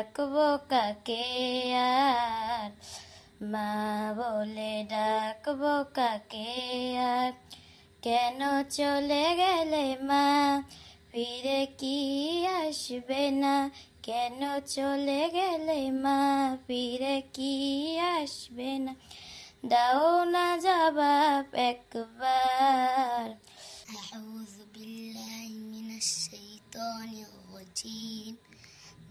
ডাকবো কাকে আর মা বলে ডাকবো কাকে আর কেন চলে গেলে মা ফিরে কি আসবে না কেন চলে গেলে মা ফিরে কি আসবে না দাও না জবাব একবার أعوذ بالله من الشيطان الرجيم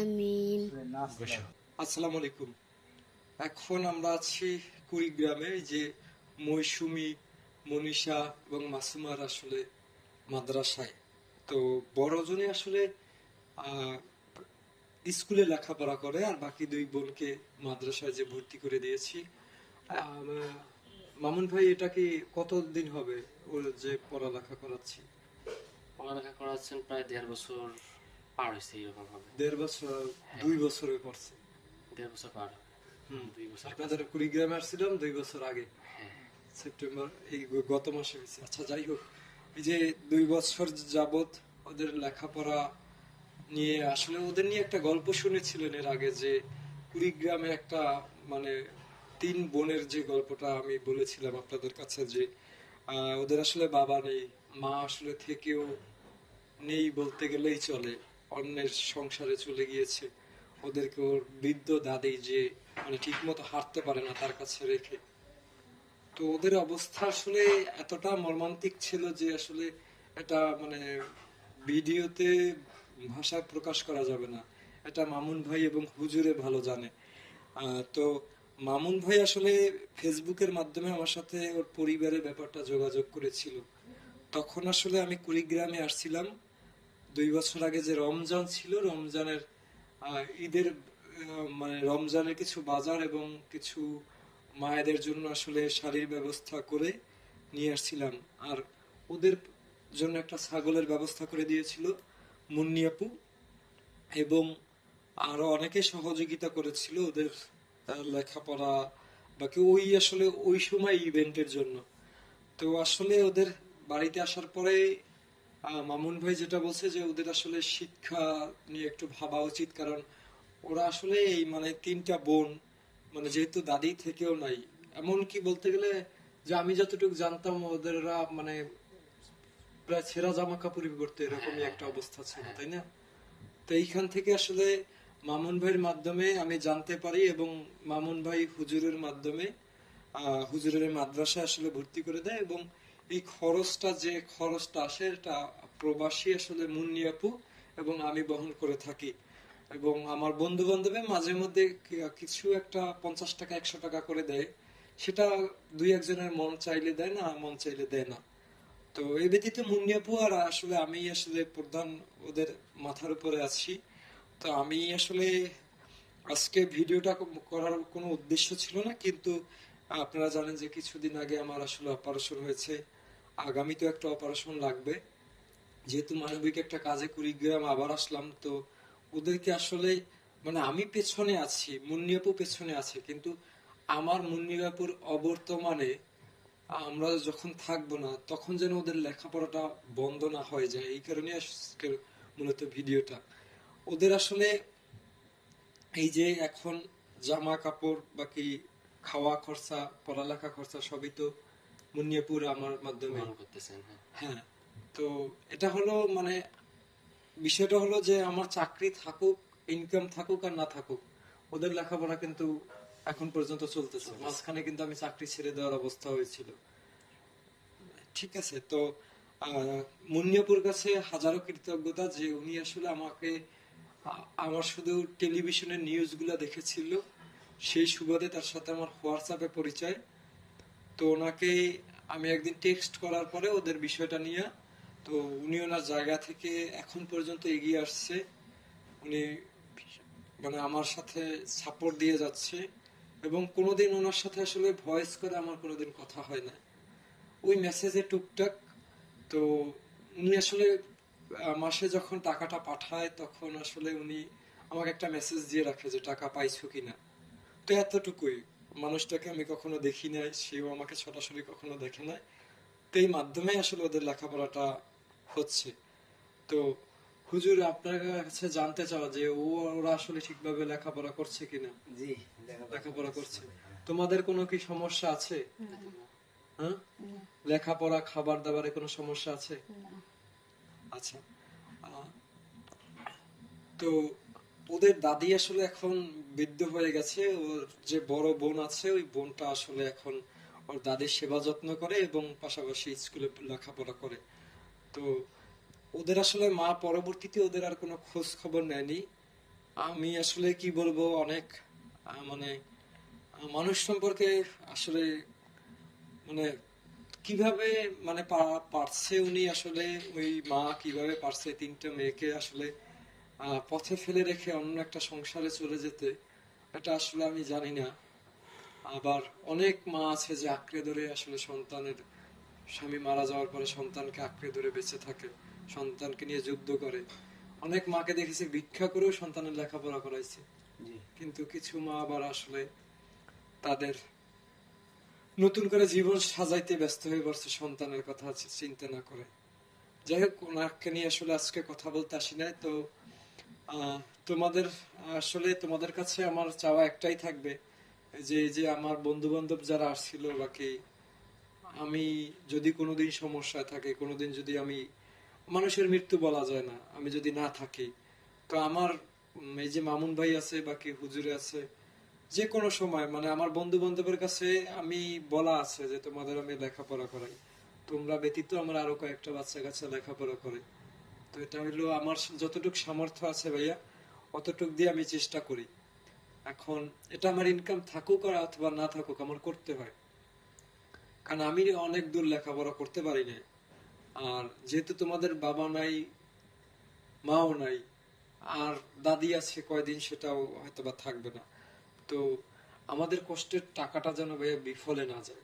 আমিন। আলাইকুম এখন আমরা আছি কুড়িগ্রামে যে মৌসুমি, মনীষা এবং মাসুমার আসলে মাদ্রাসায়। তো বড়জনে আসলে স্কুলে লেখাপড়া করে আর বাকি দুই বোনকে মাদ্রাসায় যে ভর্তি করে দিয়েছি। মামুন ভাই, এটা কি কতদিন হবে ওর যে পড়ালেখা করাচ্ছি? পড়ালেখা করাচ্ছেন প্রায় দেড় বছর পার হয়েছে এরকম হবে দেড় বছর দুই বছরে পড়ছে। দেড় বছর পার। হুম। দুই বছর আপনাদের কুড়িগ্রামে আসছিলাম দুই বছর আগে। হ্যাঁ। সেপ্টেম্বর এই গত মাসে হয়েছে। আচ্ছা যাই হোক এই যে দুই বছর যাবত ওদের লেখাপড়া নিয়ে আসলে ওদের নিয়ে একটা গল্প শুনেছিলেন এর আগে যে কুড়িগ্রামে একটা মানে তিন বোনের যে গল্পটা আমি বলেছিলাম আপনাদের কাছে যে আহ, ওদের আসলে বাবা নেই মা আসলে থেকেও নেই বলতে গেলেই চলে। অন্যের সংসারে চলে গিয়েছে। ওদেরকে ওর বৃদ্ধ দাদি যে মানে ঠিক মতো হাঁটতে পারে না তার কাছে রেখে। তো ওদের অবস্থা আসলে এতটা মর্মান্তিক ছিল যে আসলে এটা মানে ভিডিওতে ভাষায় প্রকাশ করা যাবে না। এটা মামুন ভাই এবং হুজুরে ভালো জানে। তো মামুন ভাই আসলে ফেসবুকের মাধ্যমে আমার সাথে ওর পরিবারের ব্যাপারটা যোগাযোগ করেছিল। তখন আসলে আমি কুড়িগ্রামে আসছিলাম। দুই বছর আগে যে রমজান ছিল, রমজানের ঈদের মানে রমজানের কিছু বাজার এবং কিছু মায়েদের জন্য আসলে শাড়ির ব্যবস্থা করে নিয়ে আসছিলাম। আর ওদের জন্য একটা ছাগলের ব্যবস্থা করে দিয়েছিল মুন্নি আপু এবং আরও অনেকে সহযোগিতা করেছিল ওদের লেখাপড়া বা কেউ ওই আসলে ওই সময় ইভেন্টের জন্য। তো আসলে ওদের বাড়িতে আসার পরে মামুন ভাই যেটা বলছে যে ওদের আসলে শিক্ষা নিয়ে একটু ভাবা উচিত কারণ ওরা আসলে এই মানে তিনটা বোন মানে যেহেতু দাদি থেকেও নাই এমন কি বলতে গেলে যে আমি যতটুকু জানতাম ওদেররা মানে প্রায় ছেঁড়া জামা কাপড়ই করতে এরকমই একটা অবস্থা ছিল তাই না? তো এইখান থেকে আসলে মামুন ভাইয়ের মাধ্যমে আমি জানতে পারি এবং মামুন ভাই হুজুরের মাধ্যমে আহ, হুজুরের মাদ্রাসা আসলে ভর্তি করে দেয় এবং এই খরচটা যে খরচটা আসে, এটা প্রবাসী আসলে মুন্নি আপু এবং আমি বহন করে থাকি। এবং আমার বন্ধু বান্ধবে মাঝে মধ্যে কিছু একটা পঞ্চাশ টাকা, একশো টাকা করে দেয়। সেটা দুই একজনের মন চাইলে দেয় না, মন চাইলে দেয় না। তো এই ব্যতীত মুন্নিয়াপু আর আসলে আমি আসলে প্রধান ওদের মাথার উপরে আছি। তো আমি আসলে আজকে ভিডিওটা করার কোনো উদ্দেশ্য ছিল না, কিন্তু আপনারা জানেন যে কিছুদিন আগে আমার আসলে অপারেশন হয়েছে। আগামী তো একটা অপারেশন লাগবে। যেহেতু মানবিক একটা কাজে কুড়িগ্রাম আবার আসলাম, তো ওদেরকে আসলে মানে আমি পেছনে আছি মুন্নিয়াপু পেছনে আছে, কিন্তু আমার মুন্নিয়াপুর অবর্তমানে আমরা যখন থাকব না, তখন যেন ওদের লেখাপড়াটা বন্ধ না হয়ে যায়। এই কারণে আজকের মূলত ভিডিওটা। ওদের আসলে এই যে এখন জামা কাপড় বাকি খাওয়া খরচা, পড়ালেখা খরচা সবই তো মুন্নিয়াপুর আমার মাধ্যমে। করতেছেন হ্যাঁ। হ্যাঁ তো এটা হলো মানে বিষয়টা হলো যে আমার চাকরি থাকুক ইনকাম থাকুক আর না থাকুক ওদের লেখাপড়া কিন্তু এখন পর্যন্ত চলতেছে। মাঝখানে কিন্তু আমি চাকরি ছেড়ে দেওয়ার অবস্থা হয়েছিল। ঠিক আছে তো মুন্নিয়াপুর কাছে হাজারো কৃতজ্ঞতা যে উনি আসলে আমাকে আমার শুধু টেলিভিশনের নিউজগুলো দেখেছিল সেই সুবাদে তার সাথে আমার হোয়াটসঅ্যাপে পরিচয়। তো ওনাকে আমি একদিন টেক্সট করার পরে ওদের বিষয়টা নিয়ে, তো উনি ওনার জায়গা থেকে এখন পর্যন্ত এগিয়ে আসছে। উনি মানে আমার সাথে সাপোর্ট দিয়ে যাচ্ছে এবং কোনোদিন ওনার সাথে আসলে ভয়েস করে আমার কোনোদিন কথা হয় না। ওই মেসেজে টুকটাক, তো উনি আসলে মাসে যখন টাকাটা পাঠায় তখন আসলে উনি আমাকে একটা মেসেজ দিয়ে রাখে যে টাকা পাইছো কিনা। তো এতটুকুই। মানুষটাকে আমি কখনো দেখি নাই সেও আমাকে সরাসরি কখনো দেখে নাই। তো এই মাধ্যমে আসলে ওদের লেখাপড়াটা হচ্ছে। তো হুজুর আপনার কাছে জানতে চাওয়া যে ও ওরা আসলে ঠিকভাবে লেখাপড়া করছে কিনা? জি লেখাপড়া করছে। তোমাদের কোনো কি সমস্যা আছে? হ্যাঁ? লেখাপড়া খাবার দাবারে কোনো সমস্যা আছে? আচ্ছা। তো ওদের দাদি আসলে এখন বৃদ্ধ হয়ে গেছে। ওর যে বড় বোন আছে, ওই বোনটা আসলে এখন ওর দাদির সেবা যত্ন করে এবং পাশাপাশি স্কুলে লেখাপড়া করে। তো ওদের আসলে মা পরবর্তীতে ওদের আর কোনো খোঁজ খবর নেয়নি। আমি আসলে কি বলব, অনেক মানে মানুষ সম্পর্কে আসলে মানে কীভাবে মানে পারছে উনি আসলে? ওই মা কীভাবে পারছে? তিনটা মেয়েকে আসলে পথে ফেলে রেখে অন্য একটা সংসারে চলে যেতে এটা আসলে আমি জানি না। আবার অনেক মা আছে যে আঁকড়ে ধরে আসলে সন্তানের স্বামী মারা যাওয়ার পরে সন্তানকে আঁকড়ে ধরে বেঁচে থাকে সন্তানকে নিয়ে যুদ্ধ করে। অনেক মাকে দেখেছি ভিক্ষা করেও সন্তানের লেখাপড়া করাইছে। কিন্তু কিছু মা আবার আসলে তাদের নতুন করে জীবন সাজাইতে ব্যস্ত হয়ে পড়ছে সন্তানের কথা চিন্তা না করে। যাই হোক ওনাকে নিয়ে আসলে আজকে কথা বলতে আসি নাই তো তোমাদের, আসলে তোমাদের কাছে আমার চাওয়া একটাই থাকবে, যে যে আমার বন্ধু বান্ধব যারা আসছিল বাকি, আমি যদি কোনোদিন সমস্যায় থাকে, কোনোদিন যদি আমি, মানুষের মৃত্যু বলা যায় না, আমি যদি না থাকি, তো আমার এই যে মামুন ভাই আছে, বাকি হুজুরে আছে, যে কোনো সময় মানে আমার বন্ধু বান্ধবের কাছে আমি বলা আছে যে, তোমাদের আমি লেখাপড়া করাই। তোমরা ব্যতীত আমার আরও কয়েকটা বাচ্চা কাচ্চা লেখাপড়া করে। তো এটা হলো আমার যতটুকু সামর্থ্য আছে ভাইয়া, অতটুক দিয়ে আমি চেষ্টা করি। এখন এটা আমার ইনকাম থাকুক আর অথবা না থাকুক আমার করতে হয়। কারণ আমি অনেক দূর লেখাপড়া করতে পারি না আর যেহেতু তোমাদের বাবা নাই, মাও নাই, আর দাদি আছে কয়দিন সেটাও হয়তো বা থাকবে না। তো আমাদের কষ্টের টাকাটা যেন ভাইয়া বিফলে না যায়।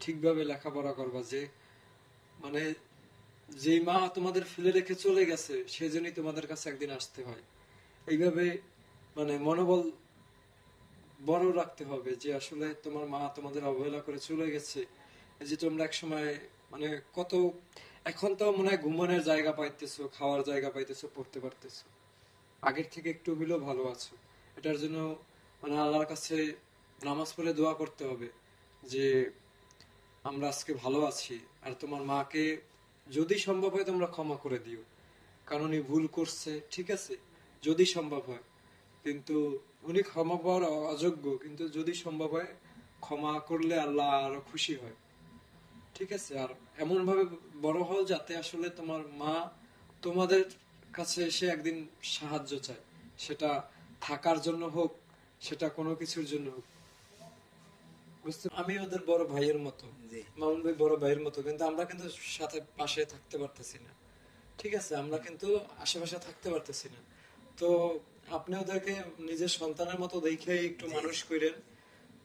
ঠিকভাবে লেখাপড়া করবা যে মানে যে মা তোমাদের ফেলে রেখে চলে গেছে, সেজন্যই তোমাদের কাছে একদিন আসতে হয়। এইভাবে মানে মনোবল বড় রাখতে হবে যে আসলে তোমার মা তোমাদের অবহেলা করে চলে গেছে, যে তোমরা এক সময় মানে কত, এখন তো মনে হয় ঘুমানোর জায়গা পাইতেছো, খাওয়ার জায়গা পাইতেছো, পড়তে পারতেছো। আগের থেকে একটু হলেও ভালো আছো। এটার জন্য মানে আল্লাহর কাছে নামাজ পড়ে দোয়া করতে হবে যে, আমরা আজকে ভালো আছি, আর তোমার মাকে যদি সম্ভব হয় তোমরা ক্ষমা করে দিও। কারণ উনি ভুল করছে, ঠিক আছে? যদি সম্ভব হয়। কিন্তু উনি ক্ষমা পাওয়ার অযোগ্য, কিন্তু যদি সম্ভব হয়, ক্ষমা করলে আল্লাহ আরও খুশি হয়। ঠিক আছে? আর এমন ভাবে বড় হও যাতে আসলে তোমার মা তোমাদের কাছে এসে একদিন সাহায্য চায়। সেটা থাকার জন্য হোক, সেটা কোনো কিছুর জন্য হোক। বুঝতে আমি ওদের বড় ভাইয়ের মতো। মামুন ভাই বড় ভাইয়ের মতো কিন্তু আমরা কিন্তু সাথে পাশে থাকতে পারতেছি না। ঠিক আছে আমরা কিন্তু আশেপাশে থাকতে পারতেছি না। তো আপনি ওদেরকে নিজের সন্তানের মতো দেখে একটু মানুষ করেন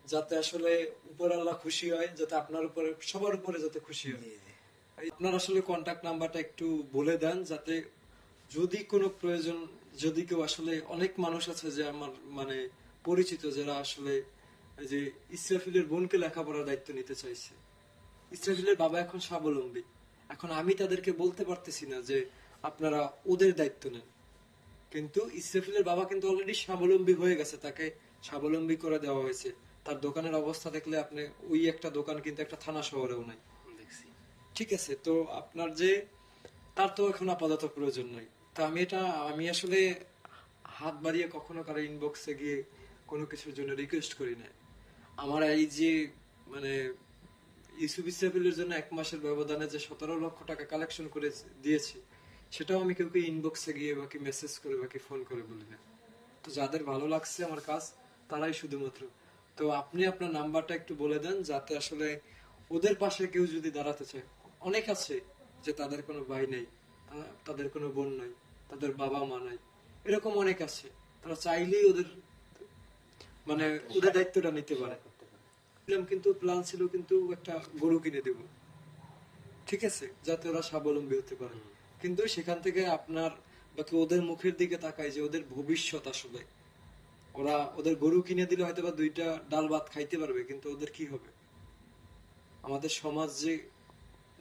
যাতে আসলে উপর আল্লাহ খুশি হয় যাতে আপনার উপরে সবার উপরে যাতে খুশি হয়। আপনার আসলে কন্টাক্ট নাম্বারটা একটু বলে দেন যাতে যদি কোনো প্রয়োজন যদি কেউ আসলে অনেক মানুষ আছে যে আমার মানে পরিচিত যারা আসলে যে ইসরাফিলের বোনকে লেখাপড়ার দায়িত্ব নিতে চাইছে। ইসরাফিলের বাবা এখন স্বাবলম্বী। এখন আমি তাদেরকে বলতে পারতেছি না যে আপনারা ওদের দায়িত্ব নেন। কিন্তু ইসরাফিলের বাবা কিন্তু অলরেডি স্বাবলম্বী হয়ে গেছে তাকে স্বাবলম্বী করে দেওয়া হয়েছে। তার দোকানের অবস্থা দেখলে আপনি ওই একটা দোকান কিন্তু একটা থানা শহরেও নাই। দেখছি। ঠিক আছে তো আপনার যে তার তো এখন আপাতত প্রয়োজন নাই। তো আমি এটা আমি আসলে হাত বাড়িয়ে কখনো কারও ইনবক্সে গিয়ে কোনো কিছুর জন্য রিকোয়েস্ট করি না আমার এই যে মানে জন্য এক মাসের ব্যবধানে যে সতেরো লক্ষ টাকা কালেকশন করে দিয়েছি, সেটাও আমি কেউকে ইনবক্সে গিয়ে বাকি মেসেজ করে, বাকি ফোন করে বলি না। তো যাদের ভালো লাগছে আমার কাজ, তারাই শুধুমাত্র। তো আপনি আপনার নাম্বারটা একটু বলে দেন, যাতে আসলে ওদের পাশে কেউ যদি দাঁড়াতে চায়। অনেক আছে যে তাদের কোনো ভাই নেই তাদের কোনো বোন নাই, তাদের বাবা মা নাই, এরকম অনেক আছে। তারা চাইলেই ওদের মানে ওদের দায়িত্বটা নিতে পারে। কিন্তু প্ল্যান ছিল কিন্তু একটা গরু কিনে দেব। ঠিক আছে যাতে ওরা স্বাবলম্বী হতে পারে। কিন্তু সেখান থেকে আপনার বাকি ওদের মুখের দিকে তাকাই যে ওদের ভবিষ্যৎ আসলে। ওরা ওদের গরু কিনে দিলে হয়তো বা দুইটা ডাল ভাত খাইতে পারবে কিন্তু ওদের কি হবে? আমাদের সমাজ যে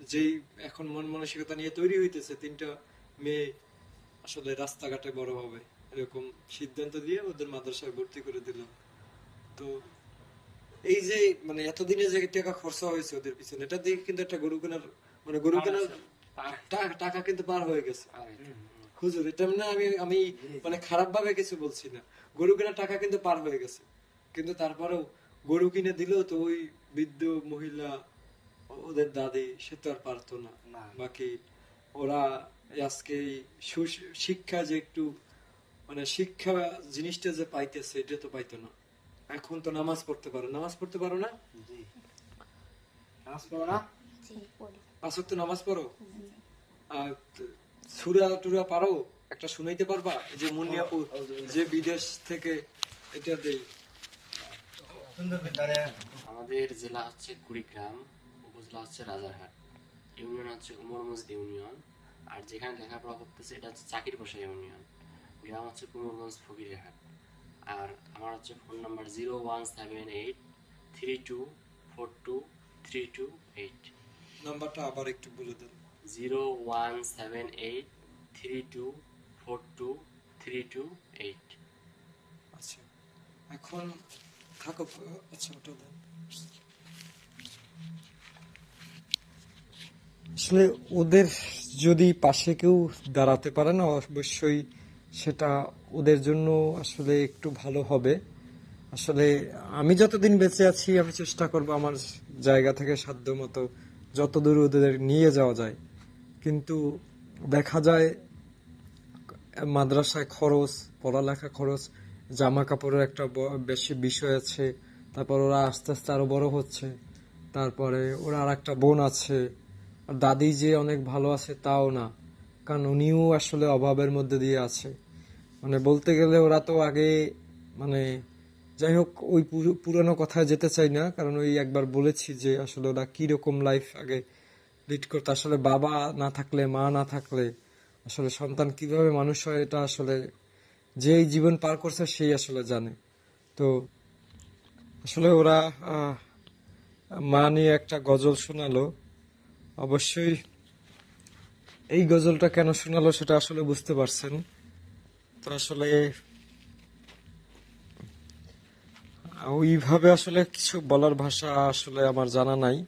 যেই এখন মন মানসিকতা নিয়ে তৈরি হইতেছে তিনটা মেয়ে আসলে রাস্তাঘাটে বড় হবে। এরকম সিদ্ধান্ত দিয়ে ওদের মাদ্রাসায় ভর্তি করে দিলাম। তো এই যে মানে এতদিনে যে টাকা খরচা হয়েছে ওদের পিছনে এটা দিয়ে কিন্তু একটা গরু কেনার মানে গরু কেনার টাকা কিন্তু পার হয়ে গেছে। হুজুর এটা না আমি আমি মানে খারাপ ভাবে কিছু বলছি না। গরু কেনার টাকা কিন্তু পার হয়ে গেছে। কিন্তু তারপরেও গরু কিনে দিলেও তো ওই বৃদ্ধ মহিলা ওদের দাদি সে তো আর পারতো না। বাকি ওরা আজকে শিক্ষা যে একটু মানে শিক্ষা জিনিসটা যে পাইতেছে এটা তো পাইতো না। এখন তো নামাজ পড়তে পারো। নামাজ পড়তে পারো না? জি। পড়ি পাঁচ ওয়াক্ত নামাজ পড়ো? আর সুরা টুরা পারো? একটা শুনাইতে পারবা? যে মুন্নিয়াপুর যে বিদেশ থেকে এটা দেই। আমাদের জেলা হচ্ছে কুড়িগ্রাম উপজেলা হচ্ছে রাজারহাট। ইউনিয়ন হচ্ছে উমর মসজিদ ইউনিয়ন। আর যেখানে লেখাপড়া করতেছে এটা হচ্ছে চাকির বসা ইউনিয়ন। গ্রাম হচ্ছে কুমরগঞ্জ ফকিরহাট আর আমার হচ্ছে phone number zero one seven eight three two four two three two eight. নাম্বারটা আবার একটু বলে দেন। Zero one seven eight three two four two three two eight. আচ্ছা এখন থাকো আচ্ছা ওটা দেন। আসলে ওদের যদি পাশে কেউ দাঁড়াতে পারে না অবশ্যই সেটা ওদের জন্য আসলে একটু ভালো হবে। আসলে আমি যতদিন বেঁচে আছি, আমি চেষ্টা করব আমার জায়গা থেকে সাধ্য মতো যতদূর ওদের নিয়ে যাওয়া যায়। কিন্তু দেখা যায়, মাদ্রাসায় খরচ, পড়ালেখা খরচ জামা কাপড়ের একটা বেশি বিষয় আছে, তারপর ওরা আস্তে আস্তে আরও বড় হচ্ছে, তারপরে ওরা আর একটা বোন আছে দাদি যে অনেক ভালো আছে তাও না। কারণ উনিও আসলে অভাবের মধ্যে দিয়ে আছে। মানে বলতে গেলে ওরা তো আগে মানে যাই হোক, ওই পুরো- পুরনো কথায় যেতে চাই না, কারণ ওই একবার বলেছি যে আসলে ওরা কীরকম লাইফ আগে লিড করতে। আসলে বাবা না থাকলে, মা না থাকলে, আসলে সন্তান কীভাবে মানুষ হয় এটা আসলে যেই জীবন পার করছে সেই আসলে জানে। তো আসলে ওরা মা নিয়ে একটা গজল শোনালো। অবশ্যই এই গজলটা কেন শোনালো সেটা আসলে বুঝতে পারছেন। তো আসলে ওইভাবে আসলে কিছু বলার ভাষা আসলে আমার জানা নাই।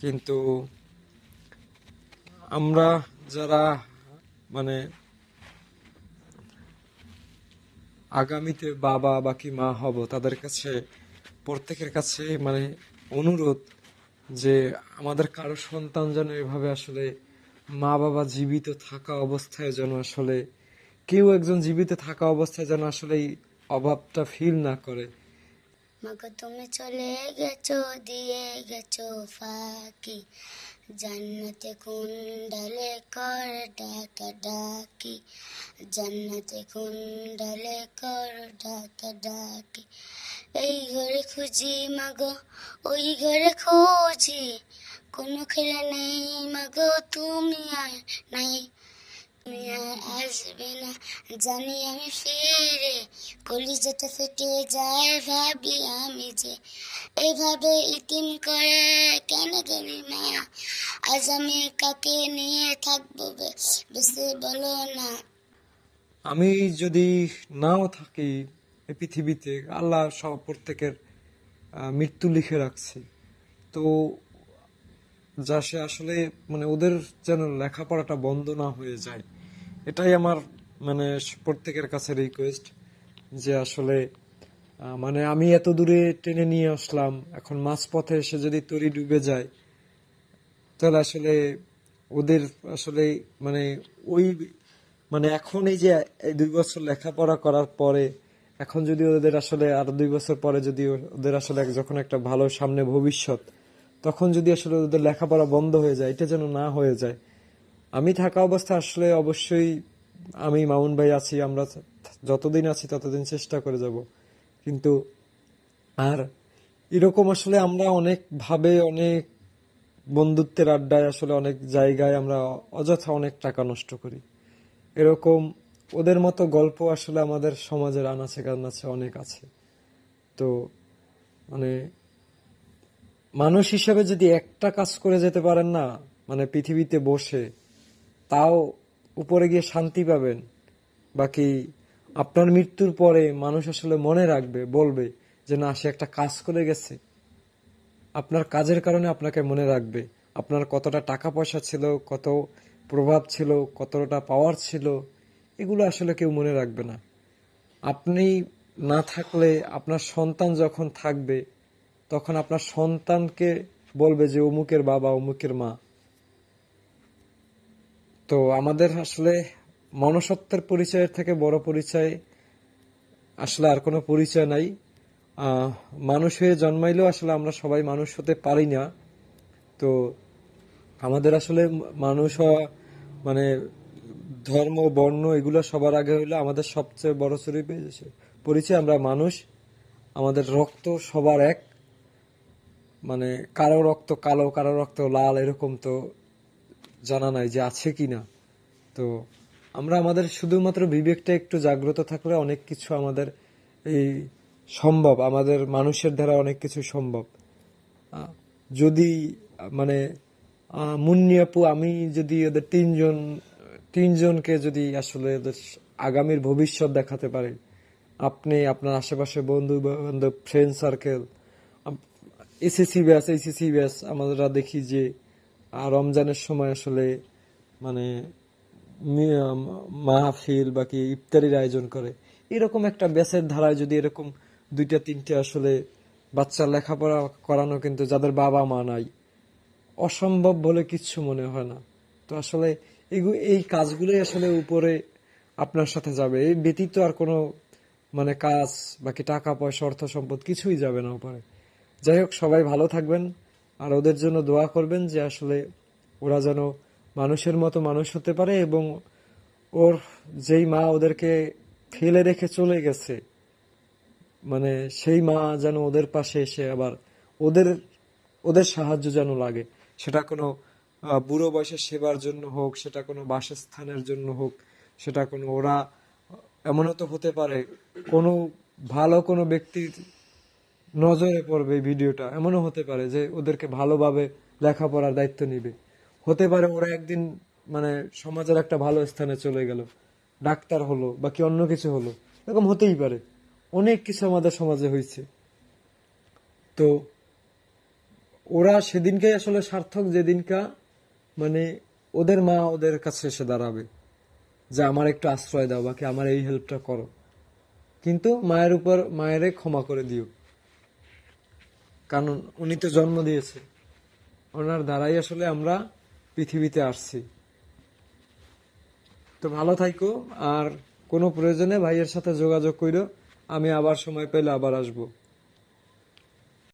কিন্তু আমরা যারা মানে আগামীতে বাবা বা কি মা হব, তাদের কাছে, প্রত্যেকের কাছে মানে অনুরোধ যে আমাদের কারও সন্তান যেন এভাবে আসলে মা বাবা জীবিত থাকা অবস্থায় যেন আসলে, কেউ একজন জীবিত থাকা অবস্থায় যেন আসলে এই অভাবটা ফিল না করে। মাগো, তুমি চলে গেছো, দিয়ে গেছো ফাঁকি। জান্নাতে কুন্ডালে কর ডাকা ডাকি জান্নাতে কুন্ডালে কর ডাকা ডাকি এই ঘরে খুঁজি মাগো, ওই ঘরে খুঁজি। কোনো খেলা নেই, মাগো তুমি আর নাই। তুমি আর আসবে না, জানি আমি ফিরে। কলিজাটা ফেটে যায়, ভাবি আমি যে এভাবে ইতিম করে কেন গেলি না। আজ আমি কাকে নিয়ে থাকব বেশি বলো না। আমি যদি নাও থাকি, এই পৃথিবীতে আল্লাহ সব প্রত্যেকের মৃত্যু লিখে রাখছে। তো যা সে আসলে মানে ওদের যেন লেখাপড়াটা বন্ধ না হয়ে যায়। এটাই আমার মানে প্রত্যেকের কাছে রিকোয়েস্ট যে আসলে মানে আমি এত দূরে টেনে নিয়ে আসলাম, এখন মাঝপথে এসে যদি তরি ডুবে যায়, তাহলে আসলে ওদের আসলে মানে ওই মানে এখন এই যে, এই দুই বছর লেখাপড়া করার পরে, এখন যদি ওদের আসলে, আর দুই বছর পরে যদি ওদের আসলে যখন একটা ভালো সামনে ভবিষ্যৎ তখন যদি আসলে ওদের লেখাপড়া বন্ধ হয়ে যায়, এটা যেন না হয়ে যায়। আমি থাকা অবস্থা আসলে অবশ্যই আমি, মামুন ভাই আছি, আমরা যতদিন আছি ততদিন চেষ্টা করে যাব। কিন্তু আর এরকম আসলে আমরা অনেক ভাবে অনেক বন্ধুত্বের আড্ডায় আসলে অনেক জায়গায় আমরা অযথা অনেক টাকা নষ্ট করি। এরকম ওদের মতো গল্প আসলে আমাদের সমাজের আনাচে কানাচে অনেক আছে। তো মানে মানুষ হিসেবে যদি একটা কাজ করে যেতে পারেন না মানে পৃথিবীতে বসে, তাও উপরে গিয়ে শান্তি পাবেন। বাকি আপনার মৃত্যুর পরে মানুষ আসলে মনে রাখবে, বলবে যে না, সে একটা কাজ করে গেছে। আপনার কাজের কারণে আপনাকে মনে রাখবে। আপনার কতটা টাকা পয়সা ছিল, কত প্রভাব ছিল, কতটা পাওয়ার ছিল, এগুলো আসলে কেউ মনে রাখবে না। আপনি না থাকলে আপনার সন্তান যখন থাকবে তখন আপনার সন্তানকে বলবে যে, অমুকের বাবা, অমুকের মা। তো আমাদের আসলে মনসত্বের পরিচয়ের থেকে বড় পরিচয় আসলে আর কোনো পরিচয় নাই। মানুষ হয়ে জন্মাইলেও আসলে আমরা সবাই মানুষ হতে পারি না। তো আমাদের আসলে মানুষ হওয়া মানে ধর্ম, বর্ণ এগুলো সবার আগে হইল আমাদের সবচেয়ে বড় চুরি পরিচয়। আমরা মানুষ, আমাদের রক্ত সবার এক। মানে কারও রক্ত কালো, কারও রক্ত লাল এরকম তো জানা নাই যে আছে কি না। তো আমরা আমাদের শুধুমাত্র বিবেকটা একটু জাগ্রত থাকলে অনেক কিছু আমাদের এই সম্ভব, আমাদের মানুষের দ্বারা অনেক কিছু সম্ভব। যদি মানে মুন্নি আপু, আমি যদি ওদের তিনজন, তিনজনকে যদি আসলে ওদের আগামীর ভবিষ্যৎ দেখাতে পারি, আপনি, আপনার আশেপাশে বন্ধু বান্ধব friend circle SSC batch HSC batch আমরা দেখি যে রমজানের সময় আসলে মানে মাহফিল বাকি ইফতারির আয়োজন করে। এরকম একটা ব্যাসের ধারায় যদি এরকম দুইটা, তিনটে আসলে বাচ্চার লেখাপড়া করানো কিন্তু যাদের বাবা মা নাই, অসম্ভব বলে কিচ্ছু মনে হয় না। তো আসলে এই কাজগুলোই আসলে উপরে আপনার সাথে যাবে। এই ব্যতীত আর কোনো মানে কাজ বাকি টাকা পয়সা, অর্থ সম্পদ কিছুই যাবে না উপরে। যাই হোক, সবাই ভালো থাকবেন আর ওদের জন্য দোয়া করবেন যে আসলে ওরা যেন মানুষের মতো মানুষ হতে পারে এবং ওর যেই মা ওদেরকে ফেলে রেখে চলে গেছে মানে সেই মা যেন ওদের পাশে এসে আবার ওদের ওদের সাহায্য যেন লাগে। সেটা কোনো বুড়ো বয়সে সেবার জন্য হোক, সেটা কোনো বাসস্থানের জন্য হোক, সেটা কোনো, ওরা এমনও তো হতে পারে, কোনো ভালো কোনো ব্যক্তির নজরে পড়বে এই ভিডিওটা। এমনও হতে পারে যে ওদেরকে ভালোভাবে লেখাপড়ার দায়িত্ব নিবে। হতে পারে ওরা একদিন মানে সমাজের একটা ভালো স্থানে চলে গেল। ডাক্তার হলো বা কি অন্য কিছু হলো। এরকম হতেই পারে। অনেক কিছু আমাদের সমাজে হয়েছে। তো ওরা সেদিনকে আসলে সার্থক, যেদিনকা মানে ওদের মা ওদের কাছে এসে দাঁড়াবে। যে আমার একটু আশ্রয় দাও বাকি আমার এই হেল্পটা করো। কিন্তু মায়ের উপর, মায়েরে ক্ষমা করে দিও। কারণ উনি তো জন্ম দিয়েছে। ওনার দ্বারাই আসলে আমরা পৃথিবীতে আসছি। তো ভালো থাইকো, আর কোনো প্রয়োজনে ভাইয়ের সাথে যোগাযোগ করো আমি আবার সময় পেলে আবার আসব।